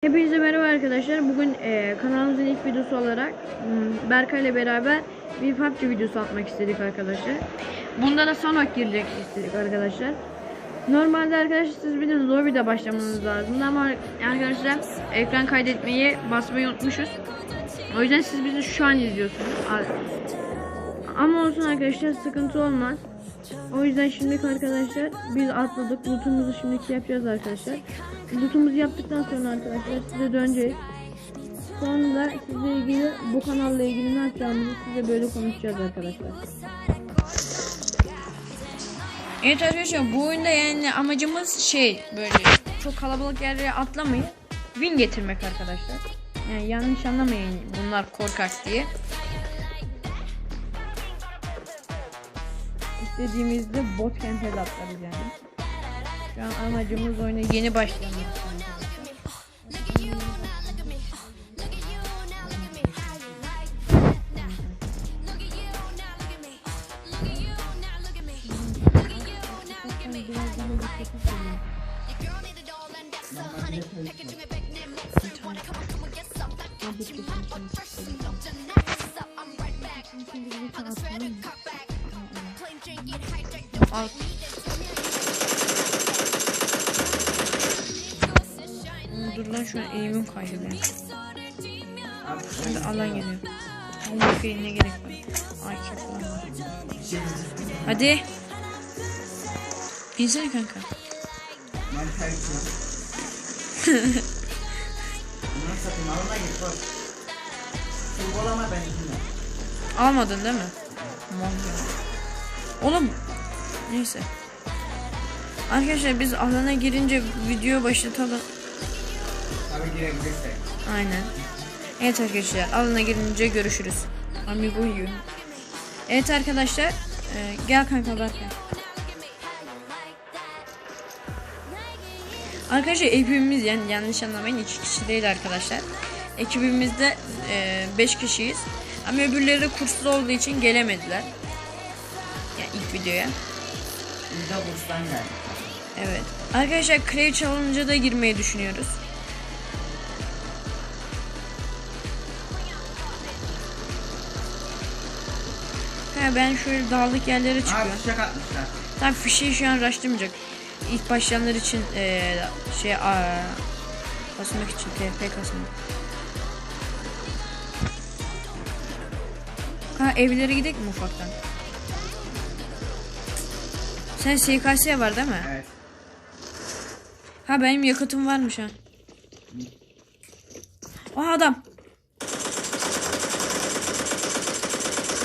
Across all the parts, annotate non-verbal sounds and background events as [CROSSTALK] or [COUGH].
Hepinize merhaba arkadaşlar. Bugün e, kanalımızın ilk videosu olarak m, Berkay ile beraber bir PUBG videosu atmak istedik arkadaşlar. Bunda da Sanok girecek istedik arkadaşlar. Normalde arkadaşlar siz bilirsiniz lobby'de başlamanız lazım ama arkadaşlar ekran kaydetmeyi basmayı unutmuşuz. O yüzden siz bizi şu an izliyorsunuz. Ama olsun arkadaşlar sıkıntı olmaz. O yüzden şimdilik arkadaşlar biz atladık. Lootumuzu şimdiki yapacağız arkadaşlar. Lootumuzu yaptıktan sonra arkadaşlar size döneceğiz. Sonra da sizle ilgili bu kanalla ilgili ne yapacağımızı size böyle konuşacağız arkadaşlar. Evet arkadaşlar bu oyunda yani amacımız şey böyle çok kalabalık yerlere atlamayıp win getirmek arkadaşlar. Yani yanlış anlamayın bunlar korkak diye. İstediğimizde bot de atlarız yani. Şu an amacımız oyuna yeni başlamak Ne gerek var. Ay. Hadi. İnsene kanka. Ben terkim. Bunu satayım alma git bak. Kurbalama ben içinde. Almadın değil mi? Mal ya. Oğlum neyse. Arkadaşlar biz alana girince video başlatalım. Tabii girebilirsek. Aynen. Evet arkadaşlar alana girince görüşürüz. Amigo yiyor. Evet arkadaşlar e, gel kanka Berkay. Arkadaşlar ekibimiz yani yanlış anlamayın iki kişi değil arkadaşlar. Ekibimizde 5 kişiyiz. Ama öbürleri de kurslu olduğu için gelemediler. Yani ilk videoya. Biz de burstan geldik. Evet. Arkadaşlar Crave Challenge'a da girmeyi düşünüyoruz. Ben şöyle dağlık yerlere çıkıyorum. fişek atmışlar. Tam fişeği şu an raşlamayacak. İlk başlayanlar için eee, şey aa, kasmak için TP kasmak. Ha evlere gidelim mi ufaktan? Sen SKS var değil mi? Evet. Ha benim yakıtım varmış ha. Aa adam.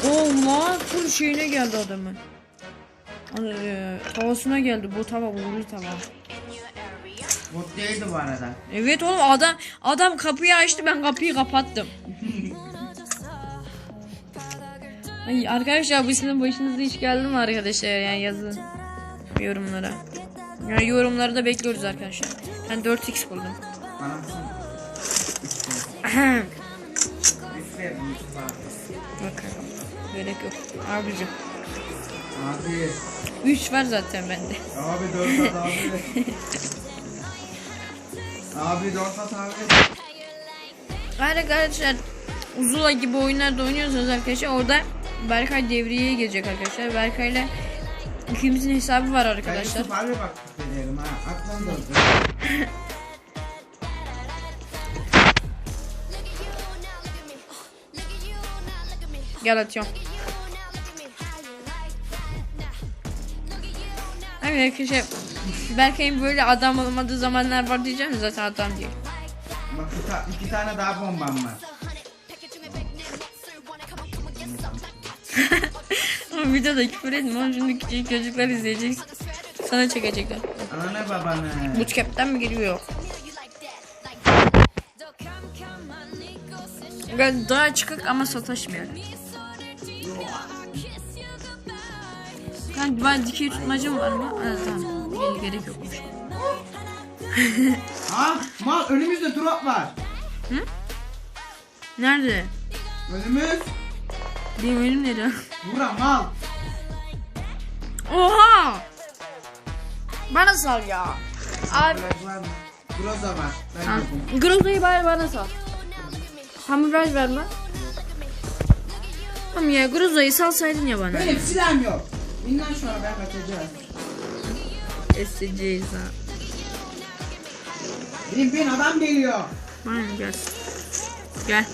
Allah full şeyine geldi adamın. Ee, tavasına geldi bu tava vurdu tava. Bot değildi bu arada. Evet oğlum adam adam kapıyı açtı ben kapıyı kapattım. [LAUGHS] Ay, arkadaşlar bu sizin başınıza hiç geldi mi arkadaşlar yani yazın yorumlara. Yani yorumları da bekliyoruz arkadaşlar. Ben 4x buldum. Bana [LAUGHS] Gerek yok. Abicim. Abi. 3 var zaten bende. Abi dört at abi. [LAUGHS] abi dört at abi. Arkadaşlar Uzula gibi oyunlarda oynuyorsanız arkadaşlar orada Berkay devreye gelecek arkadaşlar. Berkay'la ikimizin hesabı var Ben arkadaşlar. Abi bak dedim ha. Aklım doldu. Gel atıyorum. Hayır arkadaşlar Berkay'ın böyle adam olmadığı zamanlar var diyeceğim zaten adam değil. Bak iki, ta- iki tane daha bombam var. [LAUGHS] Ama videoda küfür etme oğlum şimdi küçük çocuklar izleyecek. Sana çekecekler. Ananı babanı. Bootcamp'ten mi geliyor? Ben daha çıkık ama sataşmıyor. Ben, ben dikey tutmacım var mı? Evet tamam. Gel, gerek yokmuş. [LAUGHS] Ha mal önümüzde drop var. Nerede? Önümüz. Benim önüm nerede? Bura mal. Oha! Bana sal ya. Abi? Groza var. Ben. Groza'yı bari bana sal. Hamuraj verme. Tamam ya Groza'yı salsaydın ya bana. Benim silahım yok. Bundan sonra ben kaçacağım. Eseceğiz ha. Benim bir adam geliyor. Aynen gel. Gel.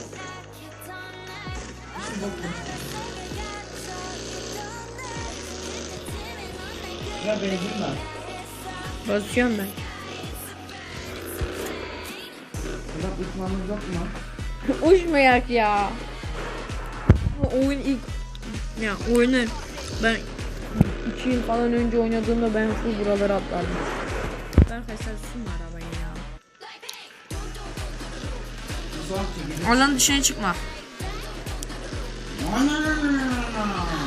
Ya benzin var. Basıyorum ben. Burada uçmamız yok mu? Uçmayak ya. Bu oyun ilk ya oyunu ben 2 yıl falan önce oynadığımda ben full buraları atlardım. Berkay sen sunma arabayı ya. Son çekildi. Alan dışına çıkma.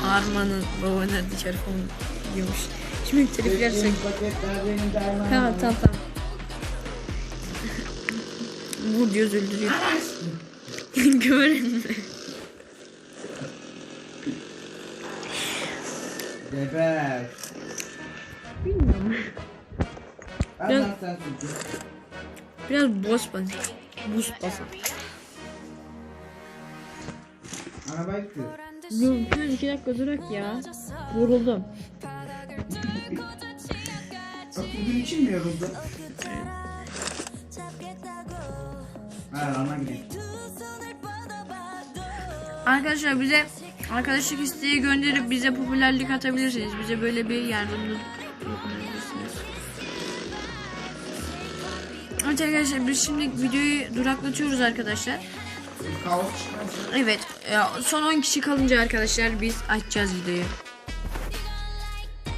Armanın babana dışarı falan diyormuş. Şimdi paketler benim dermanım. Tamam tamam. Vur diyoruz öldürüyor. [LAUGHS] Gören Geber. Bilmiyorum. Ben Ya- lan sen sürdün. Biraz boss bas. Buz basın. Arabayı kır. Dur lütfen iki dakika durak ya. Yoruldum. Bak bugün için mi yoruldu? Ha ana gidiyor. Arkadaşlar bize arkadaşlık isteği gönderip bize popülerlik atabilirsiniz. Bize böyle bir yardımda dokunabilirsiniz. Evet arkadaşlar biz şimdi videoyu duraklatıyoruz arkadaşlar. Evet ya son 10 kişi kalınca arkadaşlar biz açacağız videoyu.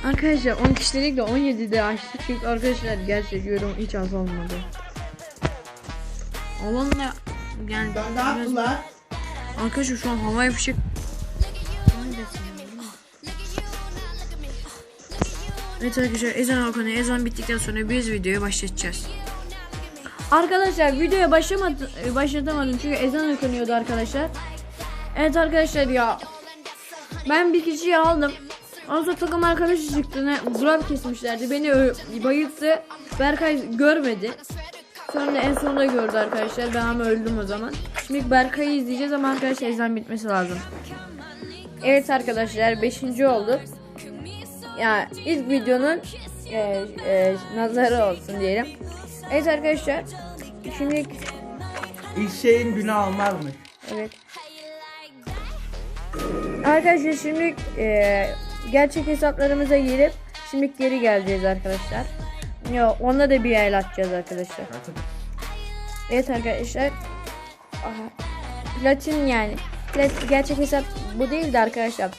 Arkadaşlar 10 kişi dedik de 17'de açtık çünkü arkadaşlar gerçek yorum hiç az olmadı. Alanla yani Ben biraz- yaptılar? Arkadaşlar şu an havai fişek Evet arkadaşlar ezan okundu. Ezan bittikten sonra biz videoyu başlatacağız. Arkadaşlar videoya başlamadım, başlatamadım çünkü ezan okunuyordu arkadaşlar. Evet arkadaşlar ya. Ben bir kişiyi aldım. Ondan takım arkadaşı çıktı. Ne, durak kesmişlerdi. Beni bayılttı. Berkay görmedi. Sonra en sonunda gördü arkadaşlar. Ben ama öldüm o zaman. Şimdi Berkay'ı izleyeceğiz ama arkadaşlar ezan bitmesi lazım. Evet arkadaşlar 5. olduk. Ya ilk videonun e, e, nazarı olsun diyelim. Evet arkadaşlar. Şimdi İlk şeyin günah olmazmış. evet. Arkadaşlar şimdi e, gerçek hesaplarımıza girip şimdi geri geleceğiz arkadaşlar. Ya onda da bir el atacağız arkadaşlar. Evet arkadaşlar. Aha, Platin yani. Plat, gerçek hesap bu değildi arkadaşlar.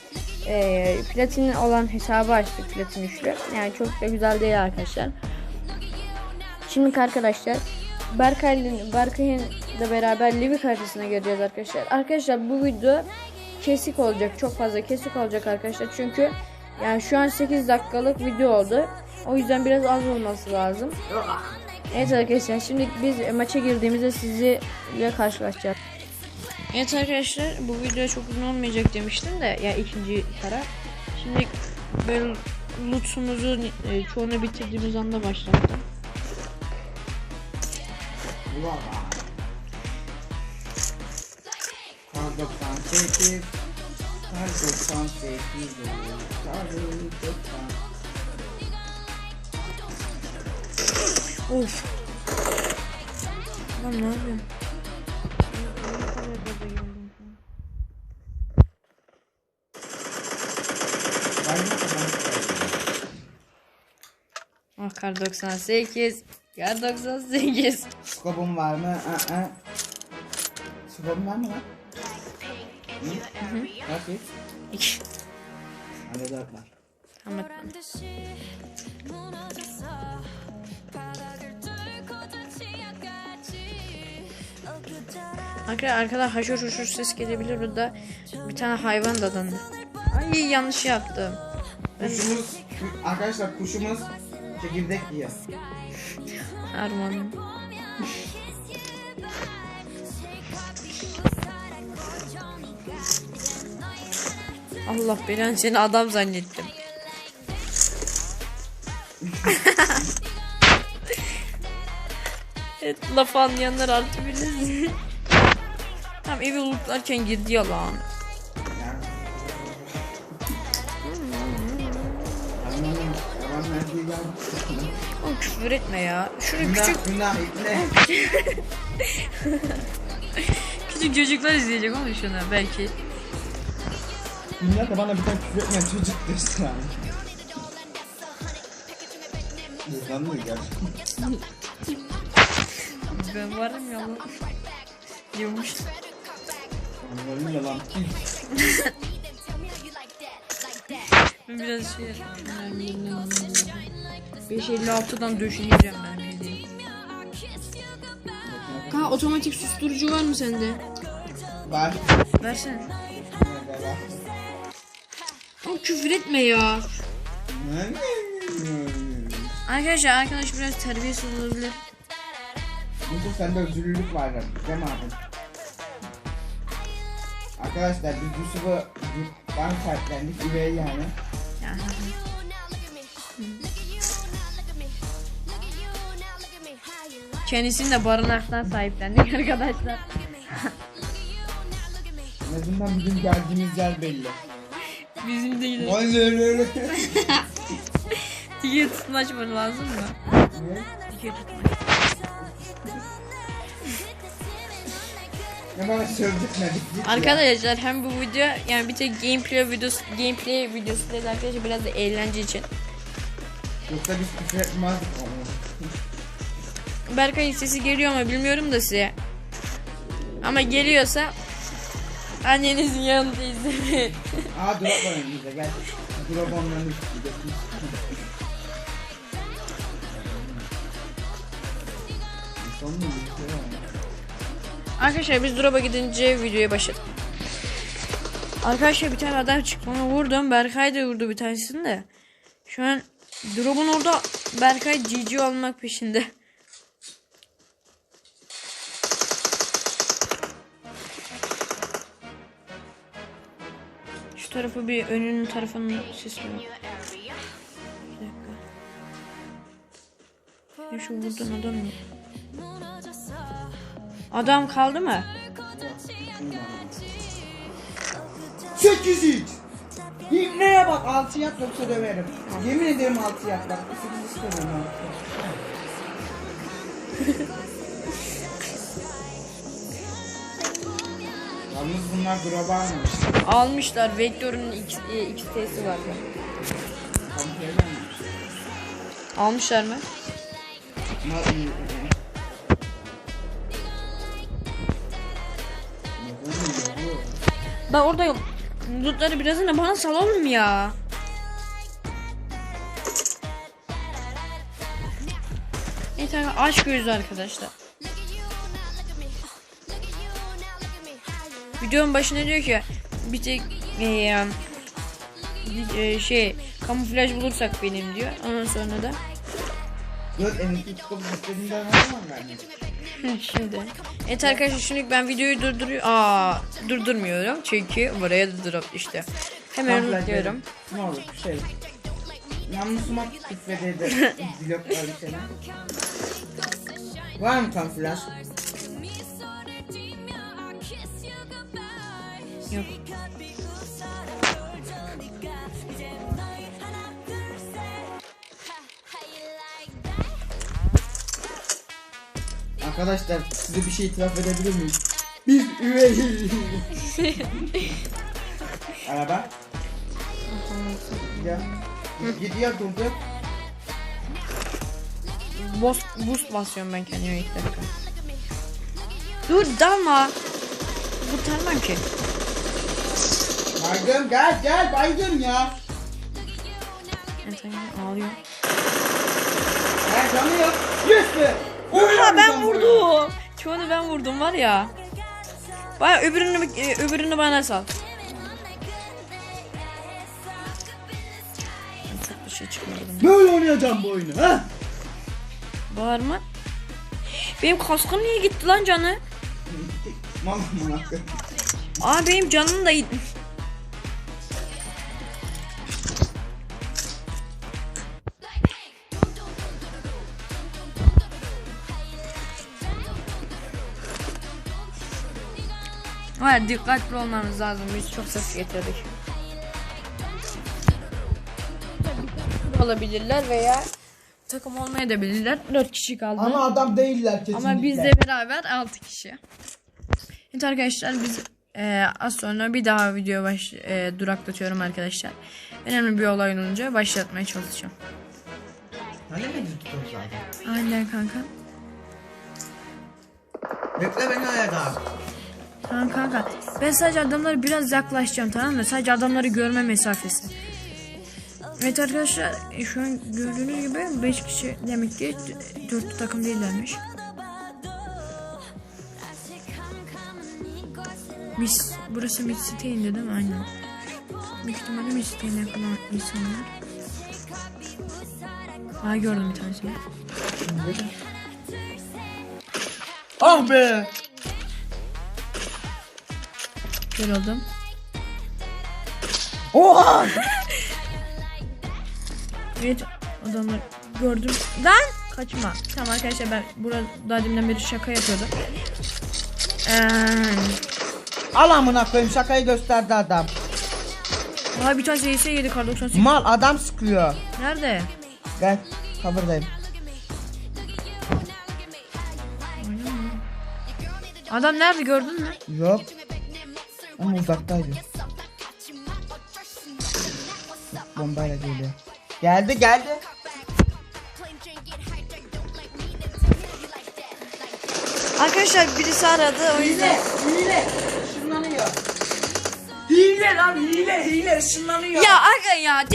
Ee, platin olan hesabı açtık platin üçlü. Yani çok da güzel değil arkadaşlar. Şimdi arkadaşlar Berkay'ın Berkay'ın da beraber Livik haritasına göreceğiz arkadaşlar. Arkadaşlar bu video kesik olacak. Çok fazla kesik olacak arkadaşlar. Çünkü yani şu an 8 dakikalık video oldu. O yüzden biraz az olması lazım. Evet arkadaşlar şimdi biz maça girdiğimizde sizinle karşılaşacağız. Evet arkadaşlar bu video çok uzun olmayacak demiştim de ya ikinci para. Şimdi böyle loot'umuzu e, çoğunu bitirdiğimiz anda başlattım. Ulan. Kar 98. Kar 98. Kar 90. Of. Lan ne kadar Ah kar 98. Kar 98. Skobum var mı? Aa. Skobum var mı lan? Hı? Kaç bir? İki. Hadi dört var. Tamam. Arkadaşlar arkada haşır huşur ses gelebilir burada. Bir tane hayvan dadandı. Ay yanlış yaptım. Kuşumuz, arkadaşlar kuşumuz çekirdek yiyor. Armanım. Allah belanı seni adam zannettim. [LAUGHS] laf anlayanlar artık bilir. Tam evi lootlarken girdi ya lan. Oğlum küfür etme ya. Günah, küçük [LAUGHS] küçük çocuklar izleyecek ama şunu belki. Dünya da bana bir tane küfür etmeyen çocuk diyorsun abi. İnsan mı gerçekten? Ben varım ya lan. Diyormuş. Onların yalan. Biraz şey... 556'dan döşeyeceğim ben. Kanka otomatik susturucu var mı sende? Var. Versene. Oğlum küfür etme ya. Arkadaşlar arkadaş biraz terbiyesiz olabilir. Yusuf sende özürlülük var değil mi abi? Arkadaşlar biz Yusuf'u yurttan sahiplendik üvey yani. Kendisini de barınaktan sahiplendik arkadaşlar. En azından bizim geldiğimiz yer belli. Bizim de yine Vay öyle öyle. [LAUGHS] ticket tutmaç mı lazım mı? Ne? Ticket tutmaç. Arkadaşlar hem bu video yani bir tek gameplay videosu gameplay videosu değil arkadaşlar biraz da eğlence için. Yoksa biz küfür etmezdik onu. Berkay'ın sesi geliyor mu bilmiyorum da size. Ama geliyorsa annenizin yanında izleyin. [LAUGHS] Aa drop önümüzde gel. Drop onların üstünde. Arkadaşlar biz drop'a gidince videoya başladık. Arkadaşlar bir tane adam çıktı onu vurdum. Berkay da vurdu bir tanesini de. Şu an drop'un orada Berkay GG olmak peşinde. Şu tarafı bir önünün tarafının sesi. Bir dakika. Ya şu vurdun adam mı? Adam kaldı mı? 8 x İbneye bak 6 yap yoksa döverim. Yemin ederim 6 yap bak. 8 istemiyorum. Yalnız bunlar drop'a almış. Almışlar. Vektör'ün X, e, XT'si var ya. Tam gelmemiş. Almışlar mı? Ama iyi. Ben orada lootları birazını bana salalım ya. Evet arkadaşlar, aç gözlü arkadaşlar. Videonun başında diyor ki bir tek e, bir, e, şey kamuflaj bulursak benim diyor. Ondan sonra da Dört emekli çıkıp istediğinden var mı? Şimdi. Evet arkadaşlar şimdi ben videoyu durduruyor. Aa durdurmuyorum çünkü buraya da drop işte. Hemen unutuyorum. Ne olur şey. Namusuma küfredeydi. Blok öyle şeyler. Var mı kamuflaj? Yok. Arkadaşlar size bir şey itiraf edebilir miyim? Biz üvey. [LAUGHS] Araba. Ya. Gidiyor durdu. Boss, boost basıyorum ben kendime ilk dakika. Dur dalma. Kurtarmam ki. Baygın gel gel baygın ya. Arkadaşlar ağlıyor. Gel canı yok. Yes be. Oha ben vurdum. Çoğunu ben vurdum var ya. Baya öbürünü e, öbürünü bana sal. Çok bir şey çıkmadı. Böyle oynayacağım bu oyunu ha? Bağırma. Benim kaskım niye gitti lan canı? Mal mal. Aa benim canım da gitti. Hayır dikkatli olmamız lazım. Biz çok ses getirdik. olabilirler veya takım olmayabilirler. 4 kişi kaldı. Ama adam değiller kesinlikle. Ama bizle beraber 6 kişi. Evet arkadaşlar biz e, az sonra bir daha video baş e, duraklatıyorum arkadaşlar. Önemli bir olay olunca başlatmaya çalışacağım. Öyle mi tutuyoruz zaten? Aynen kanka. Bekle beni ayağa. Tamam kanka. Ben sadece adamları biraz yaklaşacağım tamam mı? Sadece adamları görme mesafesi. Evet arkadaşlar şu an gördüğünüz gibi 5 kişi demek ki 4 takım değillermiş. Mis, burası Mid City'ydi değil mi? Aynen. Büyük ihtimalle Mid City'ye yakın olan insanlar. Aa gördüm bir tanesini. Ah be. Kör oldum. Oha. [LAUGHS] Evet adamlar gördüm. Lan kaçma. Tamam arkadaşlar ben burada daha deminden beri şaka yapıyordum. Ee, Al amına koyayım şakayı gösterdi adam. Aa bir tane CS yedi kar 98. Mal adam sıkıyor. Nerede? Gel cover'dayım. Adam nerede gördün mü? Yok. Ama uzaktaydı. Bombayla geliyor. Geldi geldi. Arkadaşlar birisi aradı o yüzden. hile. Işınlanıyor. Hile lan hile hile ışınlanıyor. Ya aga ya